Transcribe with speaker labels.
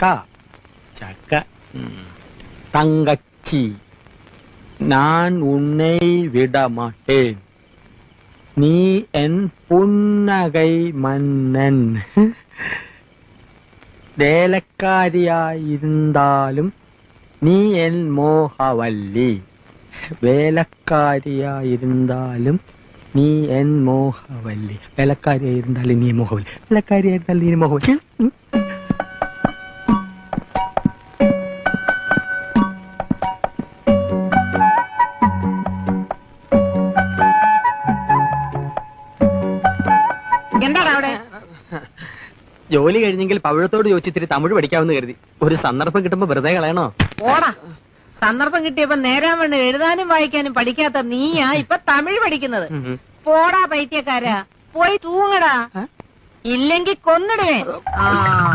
Speaker 1: சக்கா. சக்க. தங்கச்சி நான் உன்னை விட மாட்டேன் நீ என் புன்னகை மன்னன். வேலைக்காரியாயிருந்தாலும் நீ என் மோகவல்லி. வேலைக்காரியாயிருந்தாலும் நீ என் மோகவல்லி. வேலைக்காரியாயிருந்தாலும் நீ மோகவல்லி. வேலைக்காரியாயிருந்தாலும் நீ மோகவல்லி.
Speaker 2: അവിടെ?
Speaker 1: ജോലി കഴിഞ്ഞെങ്കിൽ പവിഴത്തോട് ചോദിച്ചിത്തിരി തമിഴ് പഠിക്കാമെന്ന് കരുതി. ഒരു സന്ദർഭം കിട്ടുമ്പോ വെറുതെ കളയണോ?
Speaker 2: ഓടാ. സന്ദർഭം കിട്ടിയപ്പോ നേരാൻ വേണ്ട എഴുതാനും വായിക്കാനും പഠിക്കാത്ത നീയാ ഇപ്പൊ തമിഴ് പഠിക്കുന്നത്. പോടാ പൈത്യക്കാരാ. പോയി തൂങ്ങടാ.
Speaker 1: ഇല്ലെങ്കിൽ
Speaker 2: ഇല്ലെങ്കി കൊന്നിടുവേ. ആ.